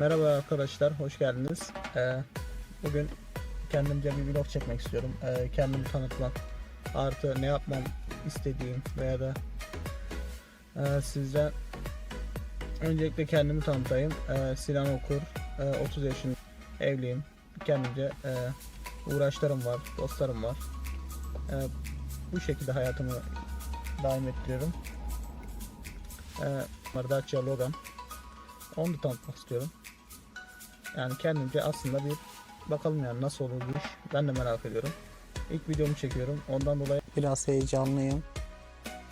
Merhaba arkadaşlar, hoş geldiniz. Ee, bugün kendimce bir vlog çekmek istiyorum. Ee, kendimi tanıtmak, artı ne yapmam istediğim veya da e, sizden öncelikle kendimi tanıtayım. Ee, Sinan Okur, e, 30 yaşındayım, evliyim. Kendimce e, uğraşlarım var, dostlarım var. E, bu şekilde hayatımı daim ettiriyorum. E, Dacia Logan. Onu da tanıtmak istiyorum. Yani kendimce aslında bir bakalım yani nasıl olur bu iş. Ben de merak ediyorum. İlk videomu çekiyorum. Ondan dolayı biraz heyecanlıyım.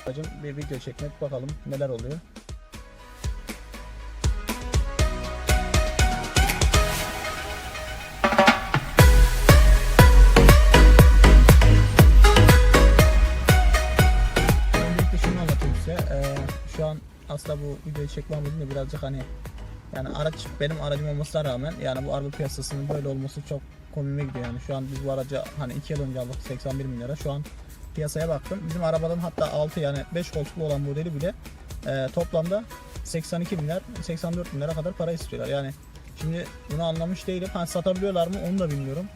Amacım bir video çekmek bakalım neler oluyor. Öncelikle şunu anlatayım size. Ee, şu an aslında bu videoyu çekmem birazcık hani yani araç benim aracım olmasına rağmen yani bu araba piyasasının böyle olması çok komiğime gidiyor yani. Şu an biz bu aracı hani 2 yıl önce aldık 81 bin lira. Şu an piyasaya baktım. Bizim arabanın hatta 6 yani 5 koltuklu olan modeli bile e, toplamda 82 bin lira, 84 bin lira kadar para istiyorlar. Yani şimdi bunu anlamış değilim. Ha, satabiliyorlar mı onu da bilmiyorum.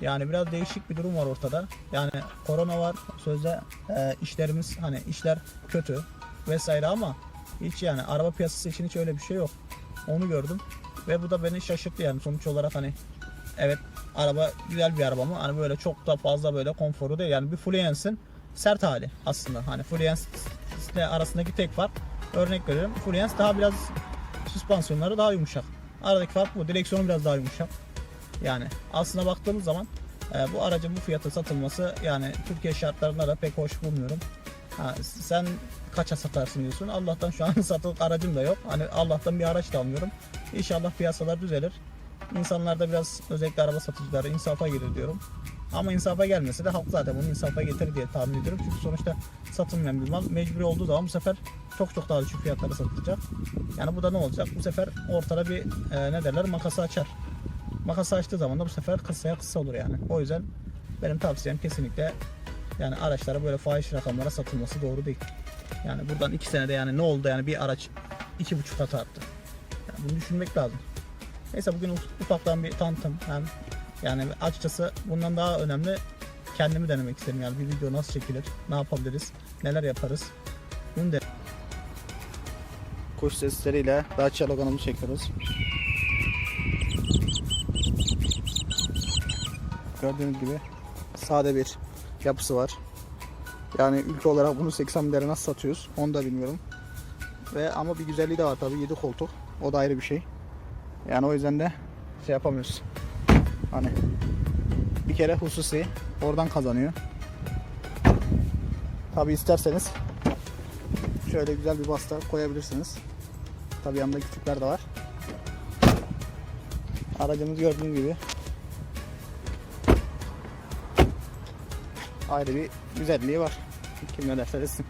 Yani biraz değişik bir durum var ortada. Yani korona var. Sözde e, işlerimiz hani işler kötü vesaire ama hiç yani araba piyasası için hiç öyle bir şey yok. Onu gördüm. Ve bu da beni şaşırttı yani. Sonuç olarak hani evet araba güzel bir araba ama hani böyle çok da fazla böyle konforu değil. Yani bir Fluence'in sert hali aslında. Hani Fluence ile arasındaki tek fark örnek veriyorum Fluence daha biraz süspansiyonları daha yumuşak. Aradaki fark bu direksiyonu biraz daha yumuşak. Yani aslına baktığımız zaman e, bu aracın bu fiyata satılması yani Türkiye şartlarında da pek hoş bulmuyorum. Ha, sen kaça satarsın diyorsun. Allah'tan şu an satılık aracım da yok. Hani Allah'tan bir araç da almıyorum. İnşallah piyasalar düzelir. İnsanlar da biraz özellikle araba satıcıları insafa girir diyorum. Ama insafa gelmese de halk zaten bunu insafa getirir diye tahmin ediyorum. Çünkü sonuçta satılmayan bir mal mecburi olduğu zaman bu sefer çok çok daha düşük fiyatlara satılacak. Yani bu da ne olacak? Bu sefer ortada bir e, ne derler makası açar. Makası açtığı zaman da bu sefer kısaya kısa olur yani. O yüzden benim tavsiyem kesinlikle yani araçlara böyle fahiş rakamlara satılması doğru değil. Yani buradan iki senede yani ne oldu yani bir araç iki buçuk kat arttı. Yani bunu düşünmek lazım. Neyse bugün uf- ufaktan bir tanıtım. Hem yani açıkçası bundan daha önemli kendimi denemek istedim. Yani bir video nasıl çekilir, ne yapabiliriz, neler yaparız. Bunu de Kuş sesleriyle Dacia Logan'ımızı çekiyoruz. Gördüğünüz gibi sade bir yapısı var. Yani ülke olarak bunu 80 lira nasıl satıyoruz onu da bilmiyorum. Ve ama bir güzelliği de var tabii 7 koltuk. O da ayrı bir şey. Yani o yüzden de şey yapamıyoruz. Hani bir kere hususi oradan kazanıyor. Tabi isterseniz şöyle güzel bir basta koyabilirsiniz. Tabi yanında küçükler de var. Aracımız gördüğünüz gibi ayrı bir güzelliği var. Kim ne derse desin.